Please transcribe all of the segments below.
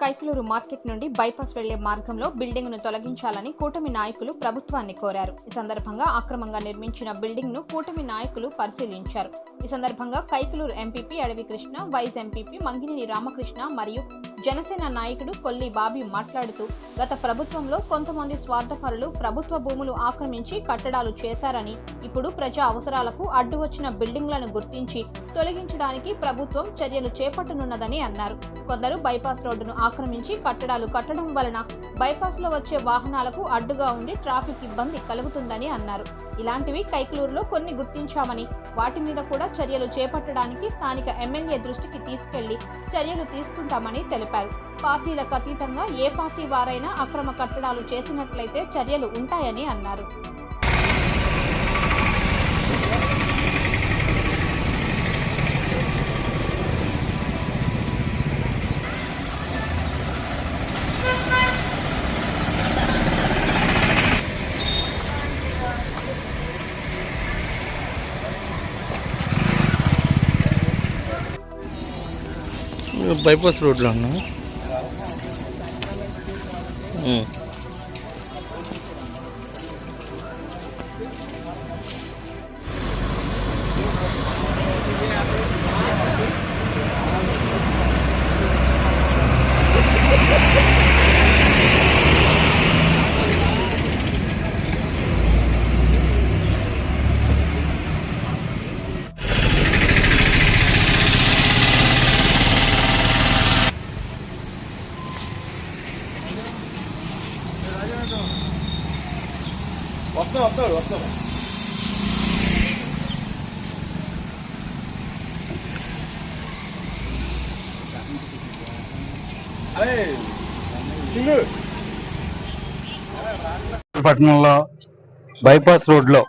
Kaikaluru market నుండి bypass వెళ్ళే మార్గంలో బిల్డింగ్ను తొలగించాలని కూటమి నాయకులు ప్రభుత్వాన్ని కోరారు. ఈ సందర్భంగా అక్రమంగా నిర్మించిన బిల్డింగ్ను కూటమి నాయకులు పరిశీలించారు. ఈ సందర్భంగా Kaikaluru MPP Adavi Krishna vice MPP Mangineni Ramakrishna మరియు జనసేన నాయకుడు కొల్లి బాబీ మాట్లాడుతూ గత ప్రభుత్వంలో కొంతమంది స్వార్థపరులు ప్రభుత్వ భూములు ఆక్రమించి కట్టడాలు చేశారని ఇప్పుడు ప్రజా అవసరాలకు అడ్డు వచ్చిన బిల్డింగ్లను గుర్తించి తొలగించడానికి ప్రభుత్వం చర్యలు చేపట్టనున్నదని అన్నారు. కొందరు బైపాస్ రోడ్డును ఆక్రమించి కట్టడాలు కట్టడం వలన బైపాస్లో వచ్చే వాహనాలకు అడ్డుగా ఉండి ట్రాఫిక్ ఇబ్బంది కలుగుతుందని అన్నారు. ఇలాంటివి కైకలూరులో కొన్ని గుర్తించామని వాటి మీద కూడా చర్యలు చేపట్టడానికి స్థానిక ఎమ్మెల్యే దృష్టికి తీసుకెళ్ళి చర్యలు తీసుకుంటామని తెలిపారు. పార్టీలకు అతీతంగా ఏ పార్టీ వారైనా అక్రమ కట్టడాలు చేసినట్లయితే చర్యలు ఉంటాయని అన్నారు. బైపాస్ రోడ్లో ఉన్నా వస్తాం వస్తాడు వస్తాం పట్టణంలో బైపాస్ రోడ్లో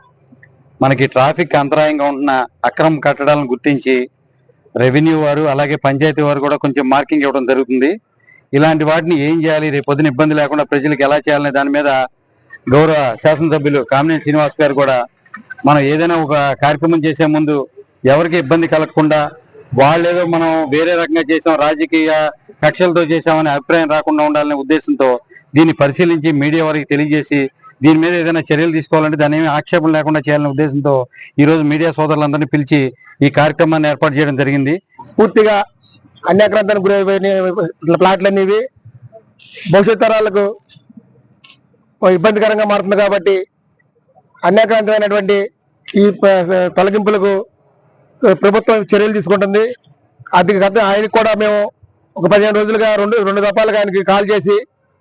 మనకి ట్రాఫిక్ అంతరాయంగా ఉంటున్న అక్రమ కట్టడాలను గుర్తించి రెవెన్యూ వారు అలాగే పంచాయతీ వారు కూడా కొంచెం మార్కింగ్ ఇవ్వడం జరుగుతుంది. ఇలాంటి వాటిని ఏం చేయాలి? రేపు పొద్దున ఇబ్బంది లేకుండా ప్రజలకు ఎలా చేయాలనే దాని మీద గౌరవ శాసనసభ్యులు కామినేని శ్రీనివాస్ గారు కూడా మనం ఏదైనా ఒక కార్యక్రమం చేసే ముందు ఎవరికి ఇబ్బంది కలగకుండా వాళ్ళేదో మనం వేరే రకంగా చేసాం రాజకీయ కక్షలతో చేసామనే అభిప్రాయం రాకుండా ఉండాలనే ఉద్దేశంతో దీన్ని పరిశీలించి మీడియా వారికి తెలియజేసి దీని మీద ఏదైనా చర్యలు తీసుకోవాలంటే దాని ఏమి ఆక్షేపణ లేకుండా చేయాలనే ఉద్దేశంతో ఈ రోజు మీడియా సోదరులందరినీ పిలిచి ఈ కార్యక్రమాన్ని ఏర్పాటు చేయడం జరిగింది. పూర్తిగా అన్యాక్రాంతానికి గురైపోయిన ప్లాట్లు అనేవి భవిష్యత్ తరాలకు ఇబ్బందికరంగా మారుతుంది కాబట్టి అన్యాక్రాంతమైనటువంటి ఈ తొలగింపులకు ప్రభుత్వం చర్యలు తీసుకుంటుంది. అది గత ఆయనకు కూడా మేము ఒక పదిహేను రోజులుగా రెండు రెండు దఫాలుగా ఆయనకి కాల్ చేసి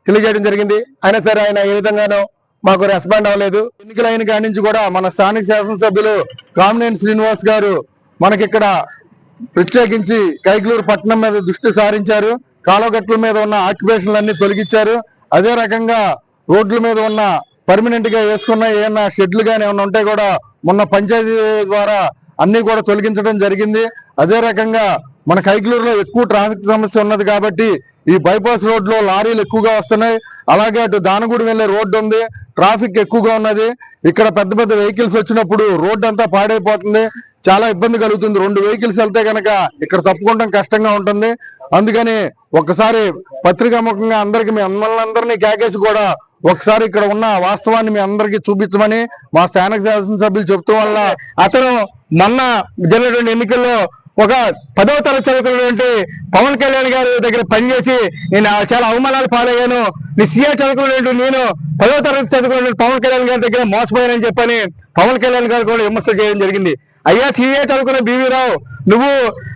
తెలియజేయడం జరిగింది. అయినా సరే ఆయన ఏ విధంగానో మాకు రెస్పాండ్ అవ్వలేదు. ఎన్నికలైన కాడి నుంచి కూడా మన స్థానిక శాసనసభ్యులు కామినేని శ్రీనివాస్ గారు మనకిక్కడ ప్రత్యేకించి కైకలూరు పట్టణం మీద దృష్టి సారించారు. కాలువగట్ల మీద ఉన్న ఆక్యుపేషన్లన్నీ తొలగించారు. అదే రకంగా రోడ్ల మీద ఉన్న పర్మనెంట్గా వేసుకున్న ఏమన్నా షెడ్లు కానీ ఏమైనా ఉంటే కూడా మొన్న పంచాయతీ ద్వారా అన్ని కూడా తొలగించడం జరిగింది. అదే రకంగా మన కైకలూరులో ఎక్కువ ట్రాఫిక్ సమస్య ఉన్నది కాబట్టి ఈ బైపాస్ రోడ్లో లారీలు ఎక్కువగా వస్తున్నాయి. అలాగే అటు దానగూడి వెళ్ళే రోడ్డు ఉంది. ట్రాఫిక్ ఎక్కువగా ఉన్నది. ఇక్కడ పెద్ద పెద్ద వెహికల్స్ వచ్చినప్పుడు రోడ్డు అంతా పాడైపోతుంది. చాలా ఇబ్బంది కలుగుతుంది. రెండు వెహికల్స్ వెళ్తే కనుక ఇక్కడ తప్పుకోవడం కష్టంగా ఉంటుంది. అందుకని ఒకసారి పత్రికాముఖంగా అందరికి మిమ్మల్ని అందరినీ కేకేసి కూడా ఒకసారి ఇక్కడ ఉన్న వాస్తవాన్ని మీ అందరికీ చూపించమని మా స్థానిక శాసనసభ్యులు చెప్తూ వల్ల అతను మొన్న జరిగినటువంటి ఎన్నికల్లో ఒక పదవ తరగతి చదువుకున్నటువంటి పవన్ కళ్యాణ్ గారి దగ్గర పనిచేసి నేను ఆ చాలా అవమానాలు పాలయ్యాను. నీ సీఏ చదువుకున్నటువంటి నేను పదవ తరగతి చదువుకున్నటువంటి పవన్ కళ్యాణ్ గారి దగ్గర మోసపోయానని చెప్పని పవన్ కళ్యాణ్ గారు కూడా విమర్శలు చేయడం జరిగింది. అయ్యా సీఏ చదువుకున్న బీవీ రావు నువ్వు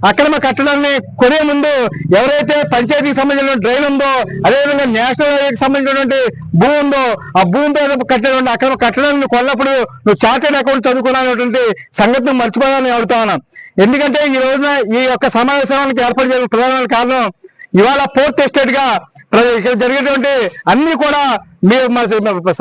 అక్రమ కట్టడాన్ని కొనే ముందు ఎవరైతే పంచాయతీకి సంబంధించిన డ్రైన్ ఉందో అదేవిధంగా నేషనల్ హైవేకి సంబంధించినటువంటి భూమి ఉందో ఆ భూమి మీద కట్టినటువంటి అక్రమ కట్టడాన్ని కొన్నప్పుడు నువ్వు చార్టెడ్ అకౌంట్ చదువుకున్నటువంటి సంగతిని మర్చిపోవాలని అడుగుతా ఉన్నాను. ఎందుకంటే ఈ రోజున ఈ యొక్క సమావేశానికి ఏర్పాటు చేసిన ప్రధాన కారణం ఇవాళ ఫోర్త్ ఎస్టేట్గా ప్ర- ఇక్కడ జరిగేటువంటి అన్ని కూడా మీరు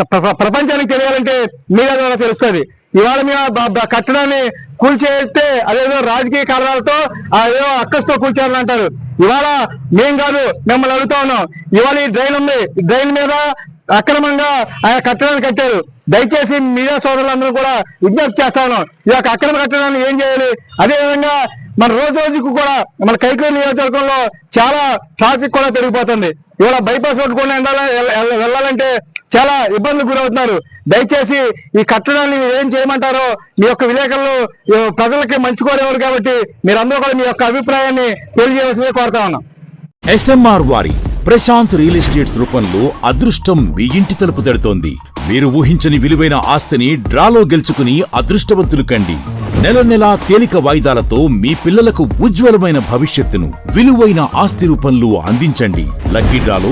ప్ర- ప్రపంచానికి తెలియాలంటే మీడియా ద్వారా తెలుస్తుంది. ఇవాళ మేము కట్టడాన్ని కూల్చేస్తే అదేదో రాజకీయ కారణాలతో అదేదో అక్కస్తో కూల్చారని అంటారు ఇవాళ మేం కాదు మిమ్మల్ని అడుగుతా ఉన్నాం. ఇవాళ ఈ డ్రైన్ ఉంది. డ్రైన్ మీద అక్రమంగా ఆయన కట్టడాలు కట్టారు. దయచేసి మీడియా సోదరులందరూ కూడా విజ్ఞప్తి చేస్తా ఉన్నాం. ఈ యొక్క అక్రమ కట్టడాన్ని ఏం చేయాలి? అదేవిధంగా మన రోజు రోజుకు కూడా మన కైకూరు నియోజకవర్గంలో చాలా ట్రాఫిక్ కూడా పెరిగిపోతుంది. ఇవాళ బైపాస్ రోడ్డు కూడా వెళ్ళ- వెళ్ళాలంటే చాలా ఇబ్బందులు గురవుతున్నారు. దయచేసి ఈ కట్టడాన్ని మీరు ఏం చేయమంటారో మీ యొక్క విలేకరులు ప్రజలకి మంచి కోరేవారు కాబట్టి మీరందరూ కూడా మీ యొక్క అభిప్రాయాన్ని తెలియజేయవలసిందే కోరుతా ఉన్నాం. ఎస్ఎంఆర్ వారి ప్రశాంత్ రియల్ ఎస్టేట్స్ రూపంలో అదృష్టం మీ ఇంటి తలుపు తడుతోంది. మీరు ఊహించని విలువైన ఆస్తిని డ్రాలో గెలుచుకుని అదృష్టవంతులు కండి. నెల నెలా తేలిక వాయిదాలతో మీ పిల్లలకు ఉజ్వలమైన భవిష్యత్తును విలువైన ఆస్తి రూపంలో అందించండి. లక్కీ డ్రాలో